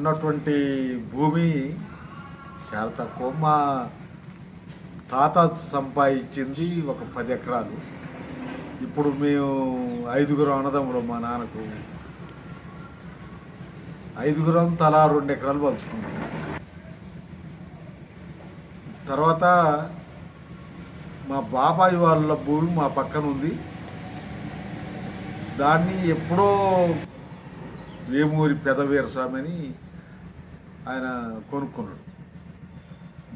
ఉన్నటువంటి భూమి చాలా తక్కువ మా తాత సంపాదించింది ఒక పది ఎకరాలు. ఇప్పుడు మేము ఐదుగురం అన్నదమ్ములు మా నాన్నకు. ఐదుగురం తలా రెండు ఎకరాలు పంచుకున్నాం. తర్వాత మా బాబాయ్ వాళ్ళ భూమి మా పక్కన ఉంది. దాన్ని ఎప్పుడో వేమూరి పెదవీర స్వామి అని ఆయన కొనుక్కున్నాడు.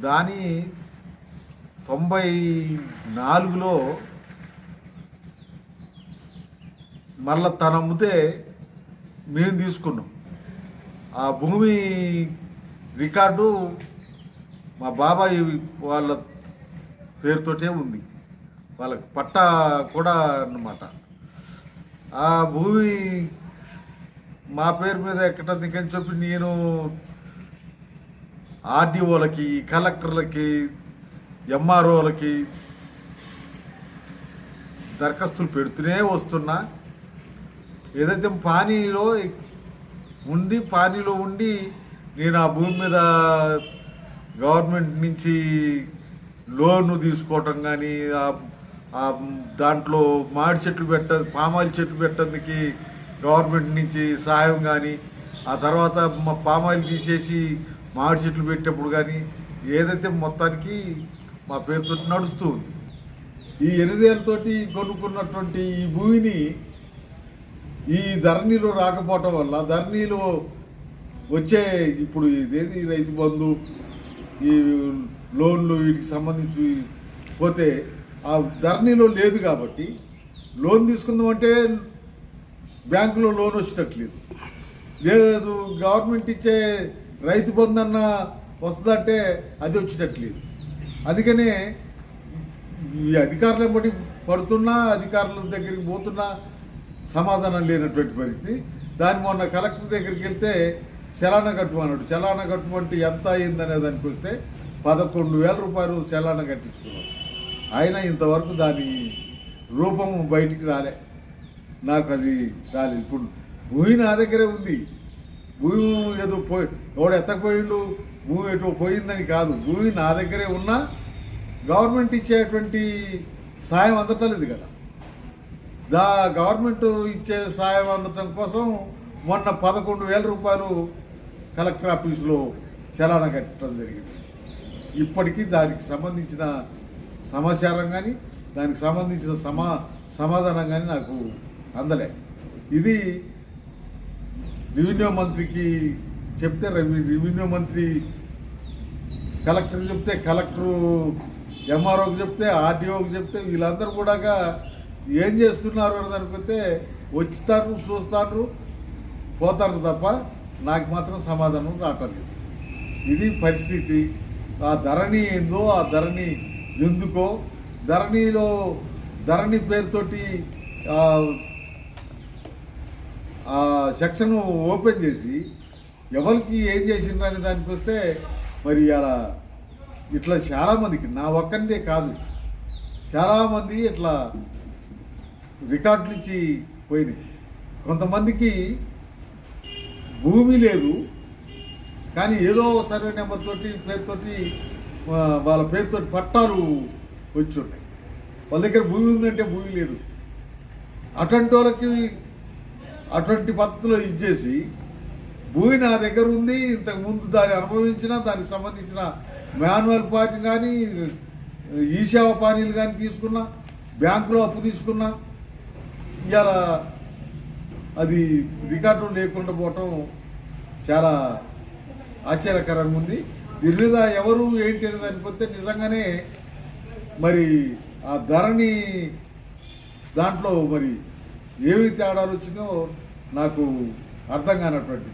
దాని తొంభై నాలుగులో మళ్ళా తను అమ్మితే మేము తీసుకున్నాం. ఆ భూమి రికార్డు మా బాబాయ్ వాళ్ళ పేరుతోటే ఉంది. వాళ్ళకి పట్టా కూడా అన్నమాట. ఆ భూమి మా పేరు మీద ఎక్కటుంది ఇంకని చెప్పి నేను ఆర్డీఓలకి కలెక్టర్లకి ఎంఆర్ఓలకి దరఖాస్తులు పెడుతూనే వస్తున్నా. ఏదైతే పానీలో ఉంది పానీలో ఉండి నేను ఆ భూమి మీద గవర్నమెంట్ నుంచి లోన్ తీసుకోవటం కానీ ఆ దాంట్లో మాడి చెట్లు పెట్ట పామాయిల్ చెట్లు పెట్టేందుకు గవర్నమెంట్ నుంచి సాయం కానీ ఆ తర్వాత మా పామాయిల్ తీసేసి మామిడి చెట్లు పెట్టేప్పుడు కానీ ఏదైతే మొత్తానికి మా పేరుతో నడుస్తూ ఉంది. ఈ ఎనిమిదేళ్ళతోటి కొనుక్కున్నటువంటి ఈ భూమిని ఈ ధరణిలో రాకపోవటం వల్ల ధరణిలో వచ్చే ఇప్పుడు ఇదేది రైతు బంధు ఈ లోన్లు వీటికి సంబంధించి పోతే ఆ ధరణిలో లేదు కాబట్టి లోన్ తీసుకుందామంటే బ్యాంకులో లోన్ వచ్చేటట్లేదు. లేదు గవర్నమెంట్ ఇచ్చే రైతు బంధన్న వస్తుందంటే అది వచ్చినట్లేదు అందుకనే ఈ అధికారులు బట్టి పడుతున్నా అధికారుల దగ్గరికి పోతున్నా సమాధానం లేనటువంటి పరిస్థితి. దాని మొన్న కలెక్టర్ దగ్గరికి వెళ్తే చలానా కట్టమన్నాడు చలానా కట్టమంటే ఎంత అయిందనే దానికి వస్తే పదకొండు వేల రూపాయలు చలానా కట్టించుకున్నాడు అయినా ఇంతవరకు దాని రూపము బయటికి రాలే. నాకు అది రాలేదు. ఇప్పుడు భూమి నా దగ్గరే ఉంది. భూమి ఏదో పోయి ఎవడు ఎత్తకపోయిండు? భూమి ఎటు పోయిందని కాదు. భూమి నా దగ్గరే ఉన్నా గవర్నమెంట్ ఇచ్చేటువంటి సాయం అందటలేదు కదా. దా గవర్నమెంట్ ఇచ్చే సాయం అందటం కోసం మొన్న పదకొండు వేల రూపాయలు కలెక్టర్ ఆఫీసులో చలాన కట్టడం జరిగింది. ఇప్పటికీ దానికి సంబంధించిన సమాచారం కానీ దానికి సంబంధించిన సమా సమాధానం కానీ నాకు అందలే. ఇది రెవెన్యూ మంత్రికి చెప్తే రెవెన్యూ మంత్రి కలెక్టర్ చెప్తే కలెక్టరు ఎంఆర్ఓకి చెప్తే ఆర్డీఓకి చెప్తే వీళ్ళందరూ కూడా ఏం చేస్తున్నారు అని అనుకుంటే వచ్చిస్తారు చూస్తారు పోతారు తప్ప నాకు మాత్రం సమాధానం రావట్లేదు ఇది పరిస్థితి. ఆ ధరణి ఏందో ఆ ధరణి ఎందుకో ధరణిలో ధరణి పేరుతోటి ఆ, సెక్షన్ ఓపెన్ చేసి ఎవరికి ఏం చేసిండ్రు అనే దానికి వస్తే మరి అలా ఇట్లా చాలామందికి నా ఒక్కరిదే కాదు చాలామంది ఇట్లా రికార్డులు ఇచ్చి పోయినాయి. కొంతమందికి భూమి లేదు కానీ ఏదో సర్వే నెంబర్ తోటి పేరుతోటి వాళ్ళ పేరుతోటి పట్టాలు వచ్చి ఉన్నాయి. వాళ్ళ దగ్గర భూమి ఉందంటే భూమి లేదు. అటువంటి వాళ్ళకి అటువంటి పద్ధతిలో ఇచ్చేసి భూమి నా దగ్గర ఉంది ఇంతకు ముందు దాన్ని అనుభవించిన దానికి సంబంధించిన మాన్యువల్ పార్టీ కానీ ఈ సేవ పానీలు కానీ తీసుకున్నా బ్యాంకులో అప్పు తీసుకున్నా ఇవాళ అది రికార్డు లేకుండా పోవటం చాలా ఆశ్చర్యకరంగా ఉంది. దీని మీద ఎవరు ఏంటి అనేది అనిపోతే నిజంగానే మరి ఆ ధరని దాంట్లో మరి ఏమి తేడాలు వచ్చిందో నాకు అర్థం కానటువంటిది.